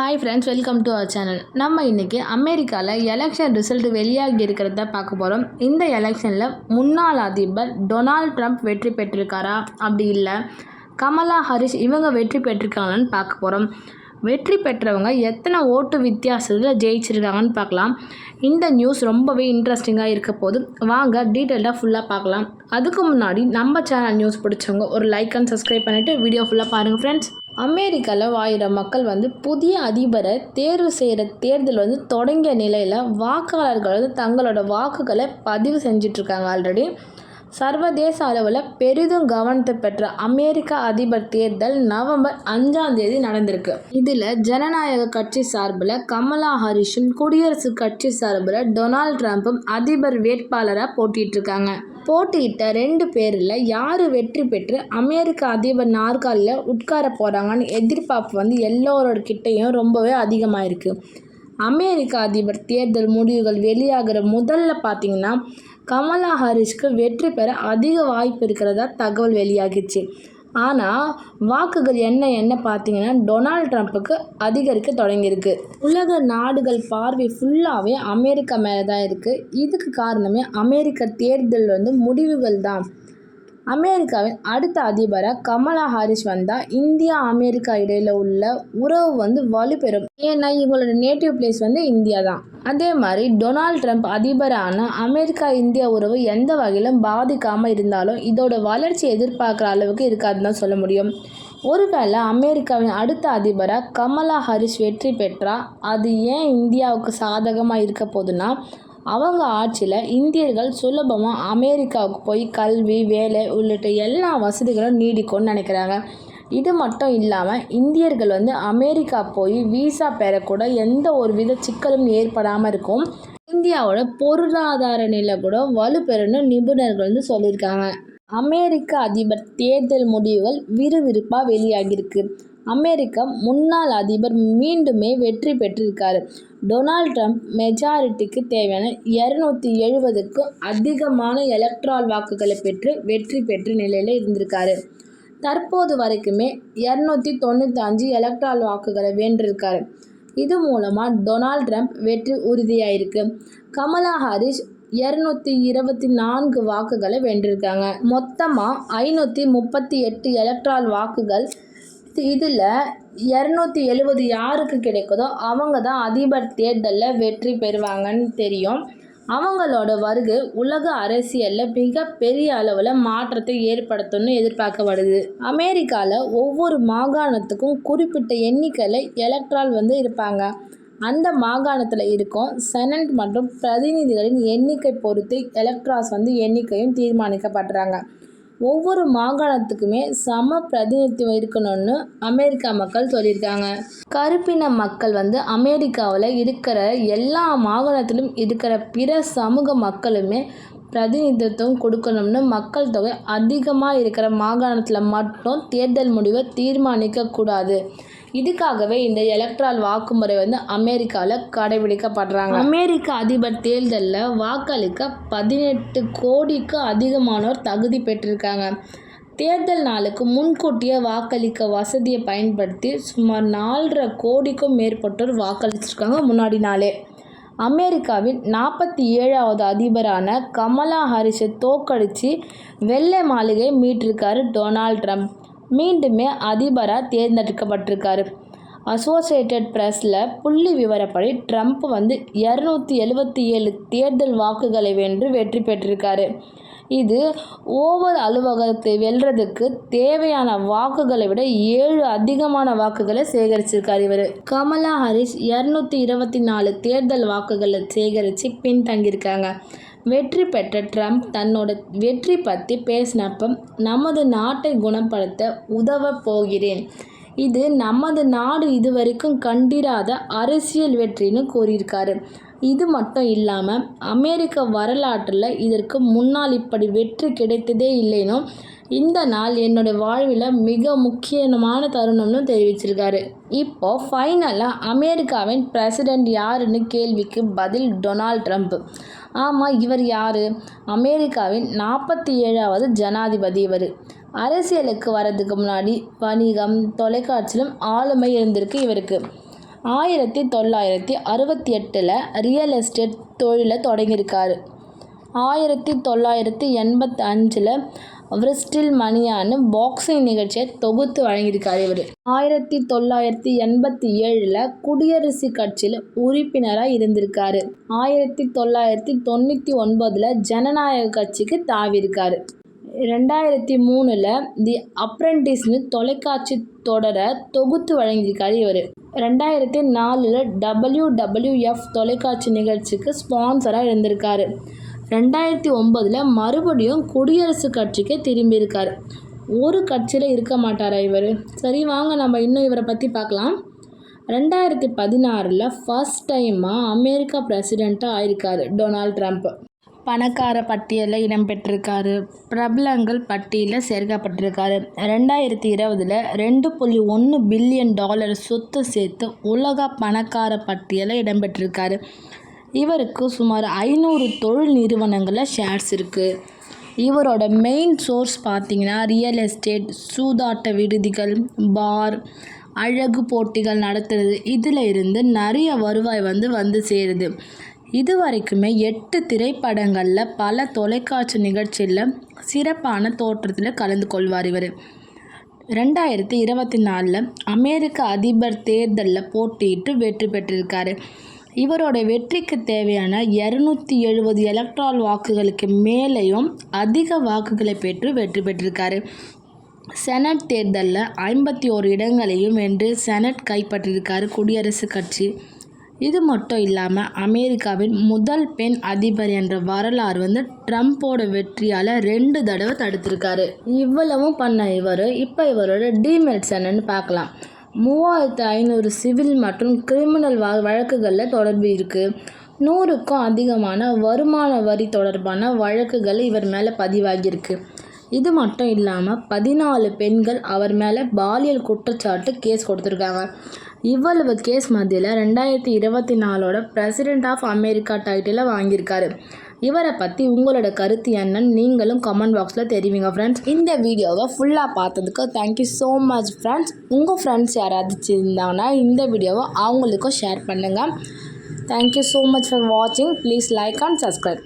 Hi friends welcome to our channel நம்ம இன்றைக்கி அமெரிக்காவில் எலெக்ஷன் ரிசல்ட் வெளியாகி இருக்கிறத பார்க்க போகிறோம் இந்த எலெக்ஷனில் முன்னாள் அதிபர் டொனால்ட் ட்ரம்ப் வெற்றி பெற்றிருக்காரா? அப்படி இல்லை. கமலா ஹரிஷ் இவங்க வெற்றி பெற்றிருக்காங்களான்னு பார்க்க போகிறோம் வெற்றி பெற்றவங்க எத்தனை ஓட்டு வித்தியாசத்தில் ஜெயிச்சிருக்காங்கன்னு பார்க்கலாம். இந்த நியூஸ் ரொம்பவே இன்ட்ரெஸ்டிங்காக இருக்க போது வாங்க டீட்டெயில்டாக ஃபுல்லாக பார்க்கலாம். அதுக்கு முன்னாடி நம்ம சேனல் நியூஸ் பிடிச்சவங்க ஒரு லைக் அண்ட் சப்ஸ்கிரைப் பண்ணிவிட்டு வீடியோ ஃபுல்லாக பாருங்கள் ஃப்ரெண்ட்ஸ் அமெரிக்காவில் வாயிற மக்கள் வந்து புதிய அதிபரை தேர்வு செய்கிற தேர்தல் வந்து தொடங்கிய நிலையில் வாக்காளர்கள் வந்து தங்களோட வாக்குகளை பதிவு செஞ்சிட்ருக்காங்க ஆல்ரெடி சர்வதேச அளவில் பெரிதும் கவனத்தை பெற்ற அமெரிக்க அதிபர் தேர்தல் நவம்பர் அஞ்சாம் தேதி நடந்திருக்கு. இதில் ஜனநாயக கட்சி சார்பில் கமலா ஹரிஷும் குடியரசுக் கட்சி சார்பில் டொனால்ட் ட்ரம்ப்பும் அதிபர் வேட்பாளராக போட்டிட்டு இருக்காங்க போட்டியிட்ட ரெண்டு பேரில் யார் வெற்றி பெற்று அமெரிக்க அதிபர் நாற்காலியில் உட்கார போகிறாங்கன்னு எதிர்பார்ப்பு வந்து எல்லோரோட கிட்டேயும் ரொம்பவே அதிகமாக இருக்குது அமெரிக்க அதிபர் தேர்தல் முடிவுகள் வெளியாகிற முதல்ல பார்த்தீங்கன்னா கமலா ஹாரிஸ்க்கு வெற்றி பெற அதிக வாய்ப்பு இருக்கிறதா தகவல் வெளியாகிச்சு ஆனால் வாக்குகள் என்ன என்ன பார்த்தீங்கன்னா டொனால்ட் ட்ரம்ப்புக்கு அதிகரிக்க தொடங்கியிருக்கு. உலக நாடுகள் பார்வை ஃபுல்லாகவே அமெரிக்கா மேலே தான் இருக்குது இதுக்கு காரணமே அமெரிக்க தேர்தல் வந்து முடிவுகள் தான் அமெரிக்காவின் அடுத்த அதிபராக கமலா ஹாரிஸ் வந்தால் இந்தியா அமெரிக்கா இடையில் உள்ள உறவு வந்து வலுப்பெறும். ஏன்னா இவங்களோட நேட்டிவ் பிளேஸ் வந்து இந்தியா தான் அதே மாதிரி டொனால்ட் ட்ரம்ப் அதிபரான அமெரிக்கா இந்தியா உறவு எந்த வகையிலும் பாதிக்காமல் இருந்தாலும் இதோட வளர்ச்சி எதிர்பார்க்குற அளவுக்கு இருக்காதுன்னு தான் சொல்ல முடியும். ஒருவேளை அமெரிக்காவின் அடுத்த அதிபராக கமலா ஹாரிஸ் வெற்றி பெற்றால் அது ஏன் இந்தியாவுக்கு சாதகமாக இருக்க போதுன்னா அவங்க ஆட்சியில் இந்தியர்கள் சுலபமாக அமெரிக்காவுக்கு போய் கல்வி வேலை உள்ளிட்ட எல்லா வசதிகளும் நீடிக்கும்னு நினைக்கிறாங்க. இது மட்டும் இல்லாமல் இந்தியர்கள் வந்து அமெரிக்கா போய் விசா பெறக்கூட எந்த ஒரு வித சிக்கலும் ஏற்படாமல் இருக்கும். இந்தியாவோட பொருளாதார நிலை கூட வலுப்பெறும்னு நிபுணர்கள் வந்து சொல்லியிருக்காங்க. அமெரிக்க அதிபர் தேர்தல் முடிவுகள் விறுவிறுப்பாக வெளியாகியிருக்கு. அமெரிக்கா முன்னாள் அதிபர் மீண்டுமே வெற்றி பெற்றிருக்காரு. டொனால்ட் ட்ரம்ப் மெஜாரிட்டிக்கு தேவையான இரநூத்தி எழுபதுக்கும் அதிகமான எலக்ட்ரால் வாக்குகளை பெற்று வெற்றி பெற்ற நிலையில் இருந்திருக்காரு. தற்போது வரைக்குமே இரநூத்தி தொண்ணூத்தஞ்சு எலக்ட்ரால் வாக்குகளை வென்றிருக்காரு. இது மூலமாக டொனால்ட் ட்ரம்ப் வெற்றி உறுதியாயிருக்கு. கமலா ஹாரிஸ் இரநூத்தி இருபத்தி நான்கு வாக்குகளை வென்றிருக்காங்க. மொத்தமாக ஐநூற்றி முப்பத்தி எட்டு எலக்ட்ரால் வாக்குகள் இதில் இரநூத்தி எழுபது யாருக்கு கிடைக்குதோ அவங்க தான் அதிபர் தேர்தலில் வெற்றி பெறுவாங்கன்னு தெரியும். அவங்களோட வருகை உலக அரசியலில் மிக பெரிய அளவில் மாற்றத்தை ஏற்படுத்தும்னு எதிர்பார்க்கப்படுது. அமெரிக்காவில் ஒவ்வொரு மாகாணத்துக்கும் குறிப்பிட்ட எண்ணிக்கையில் எலக்ட்ரால் வந்து இருப்பாங்க. அந்த மாகாணத்தில் இருக்கும் செனட் மற்றும் பிரதிநிதிகளின் எண்ணிக்கை பொறுத்து எலக்ட்ராஸ் வந்து எண்ணிக்கையும் தீர்மானிக்கப்படுறாங்க. ஒவ்வொரு மாகாணத்துக்குமே சம பிரதிநிதித்துவம் இருக்கணும்னு அமெரிக்கா மக்கள் சொல்லியிருக்காங்க. கருப்பின மக்கள் வந்து அமெரிக்காவில் இருக்கிற எல்லா மாகாணத்திலும் இருக்கிற பிற சமூக மக்களுமே பிரதிநிதித்துவம் கொடுக்கணும்னு மக்கள் தொகை அதிகமாக இருக்கிற மாகாணத்தில் மட்டும் தேர்தல் முடிவை தீர்மானிக்கக்கூடாது இதுக்காகவே இந்த எலக்ட்ரால் வாக்குமுறை வந்து அமெரிக்காவில் கடைபிடிக்கப்படுறாங்க. அமெரிக்க அதிபர் தேர்தலில் வாக்களிக்க பதினெட்டு கோடிக்கு அதிகமானோர் தகுதி பெற்றிருக்காங்க. தேர்தல் நாளுக்கு முன்கூட்டியே வாக்களிக்க வசதியை பயன்படுத்தி சுமார் நாலரை கோடிக்கும் மேற்பட்டோர் வாக்களிச்சிருக்காங்க முன்னாடி நாளே. அமெரிக்காவின் நாற்பத்தி ஏழாவது அதிபரான கமலா ஹாரிஸை தோக்கடித்து வெள்ளை மாளிகை மீட்டிருக்காரு டொனால்ட் ட்ரம்ப். மீண்டுமே அதிபராக தேர்ந்தெடுக்கப்பட்டிருக்காரு. அசோசியேட்டட் ப்ரெஸ்ஸில் புள்ளி விவரப்படி ட்ரம்ப் வந்து இரநூத்தி எழுபத்தி ஏழு தேர்தல் வாக்குகளை வென்று வெற்றி பெற்றிருக்காரு. இது ஓவல் அலுவலகத்தை வெல்றதுக்கு தேவையான வாக்குகளை விட ஏழு அதிகமான வாக்குகளை சேகரிச்சிருக்கார் இவர். கமலா ஹாரிஸ் இரநூத்தி இருபத்தி நாலு தேர்தல் வாக்குகளை சேகரித்து பின்தங்கியிருக்காங்க. வெற்றி பெற்ற ட்ரம்ப் தன்னோட வெற்றி பற்றி பேசினப்ப நமது நாட்டை குணப்படுத்த உதவ போகிறேன். இது நமது நாடு இதுவரைக்கும் கண்டிராத அரசியல் வெற்றின்னு கூறியிருக்காரு. இது மட்டும் இல்லாமல் அமெரிக்க வரலாற்றில் இதற்கு முன்னால் இப்படி வெற்றி கிடைத்ததே இல்லைனும் இந்த நாள் என்னுடைய வாழ்வில் மிக முக்கியமான தருணம்னு தெரிவிச்சிருக்காரு. இப்போ ஃபைனலாக அமெரிக்காவின் பிரசிடெண்ட் யாருன்னு கேள்விக்கு பதில் டொனால்ட் ட்ரம்ப். ஆமாம் இவர் யார்? அமெரிக்காவின் நாற்பத்தி ஏழாவது ஜனாதிபதி இவர். அரசியலுக்கு வர்றதுக்கு முன்னாடி வணிகம் தொலைக்காட்சியிலும் ஆளுமை இருந்திருக்கு இவருக்கு. ஆயிரத்தி தொள்ளாயிரத்தி அறுபத்தி எட்டில் ரியல் எஸ்டேட் தொழிலை தொடங்கியிருக்காரு. ஆயிரத்தி தொள்ளாயிரத்தி எண்பத்தி அஞ்சில் விரிஸ்டில் மணியான்னு பாக்ஸிங் நிகழ்ச்சியை தொகுத்து வழங்கியிருக்காரு இவர். ஆயிரத்தி தொள்ளாயிரத்தி எண்பத்தி ஏழில் குடியரசுக் கட்சியில் உறுப்பினராக இருந்திருக்காரு. ஆயிரத்தி தொள்ளாயிரத்தி தொண்ணூற்றி ஒன்பதில் ஜனநாயக கட்சிக்கு தாவியிருக்காரு. ரெண்டாயிரத்தி மூணில் தி அப்ரண்டிஸ்னு தொலைக்காட்சி தொடரை தொகுத்து வழங்கியிருக்காரு இவர். ரெண்டாயிரத்தி நாலில் டபிள்யூ டபிள்யூஎஃப் தொலைக்காட்சி நிகழ்ச்சிக்கு ஸ்பான்சராக இருந்திருக்காரு. ரெண்டாயிரத்தி ஒம்பதில் மறுபடியும் குடியரசுக் கட்சிக்கே திரும்பியிருக்கார். ஒரு கட்சியில் இருக்க மாட்டாரா இவர்? சரி வாங்க நம்ம இன்னும் இவரை பற்றி பார்க்கலாம். ரெண்டாயிரத்தி பதினாறில் ஃபர்ஸ்ட் டைமாக அமெரிக்கா பிரசிடெண்ட்டாக ஆயிருக்காரு டொனால்ட் ட்ரம்ப். பணக்கார பட்டியலில் இடம்பெற்றிருக்காரு பிரபலங்கள் பட்டியலில் சேர்க்கப்பட்டிருக்காரு. ரெண்டாயிரத்தி இருபதில் ரெண்டு புள்ளி ஒன்று பில்லியன் டாலர் சொத்து சேர்த்து உலக பணக்கார பட்டியலில் இடம்பெற்றிருக்காரு இவருக்கு சுமார் ஐநூறு தொழில் நிறுவனங்களில் ஷேர்ஸ் இருக்குது இவரோட மெயின் சோர்ஸ் பார்த்தீங்கன்னா ரியல் எஸ்டேட் சூதாட்ட விடுதிகள் பார் அழகு போட்டிகள் நடத்துறது. இதில் இருந்து நிறைய வருவாய் வந்து வந்து சேருது. இது வரைக்குமே எட்டு திரைப்படங்களில் பல தொலைக்காட்சி நிகழ்ச்சியில் சிறப்பான தோற்றத்தில் கலந்து கொள்வார் இவர். ரெண்டாயிரத்தி இருபத்தி நாலில் அமெரிக்க அதிபர் தேர்தலில் போட்டியிட்டு வெற்றி பெற்றிருக்காரு. இவரோட வெற்றிக்கு தேவையான இரநூத்தி எழுபது எலக்ட்ரால் வாக்குகளுக்கு மேலேயும் அதிக வாக்குகளை பெற்று வெற்றி பெற்றிருக்காரு. செனட் தேர்தலில் ஐம்பத்தி ஓரு இடங்களையும் வென்று செனட் கைப்பற்றியிருக்காரு குடியரசுக் கட்சி. இது மட்டும் இல்லாமல் அமெரிக்காவின் முதல் பெண் அதிபர் என்ற வரலாறு வந்து ட்ரம்ப்போட வெற்றியால் ரெண்டு தடவை தடுத்திருக்காரு. இவ்வளவும் பண்ண இவர் இப்போ இவரோட டிமெரிட்ஸ் என்னன்னு பார்க்கலாம். மூவாயிரத்து ஐநூறு சிவில் மற்றும் கிரிமினல் வ வழக்குகளில் தொடர்பு இருக்குது நூறுக்கும் அதிகமான வருமான வரி தொடர்பான வழக்குகள் இவர் மேலே பதிவாகியிருக்கு. இது மட்டும் இல்லாமல் பதினாலு பெண்கள் அவர் மேலே பாலியல் குற்றச்சாட்டு கேஸ் கொடுத்துருக்காங்க. இவ்வளவு கேஸ் மத்தியில் ரெண்டாயிரத்தி இருபத்தி நாலோட பிரசிடெண்ட் ஆஃப் அமெரிக்கா டைட்டிலை வாங்கியிருக்காரு. இவரை பற்றி உங்களோட கருத்து என்னன்னு நீங்களும் கமெண்ட் பாக்ஸில் தெரிவிங்க ஃப்ரெண்ட்ஸ் இந்த வீடியோவை ஃபுல்லாக பார்த்ததுக்கு thank you so much friends உங்கள் ஃப்ரெண்ட்ஸ் யாராவது இருந்தாங்கன்னா இந்த வீடியோவை அவங்களுக்கும் ஷேர் பண்ணுங்கள் thank you so much for வாட்சிங் ப்ளீஸ் லைக் அண்ட் சப்ஸ்கிரைப்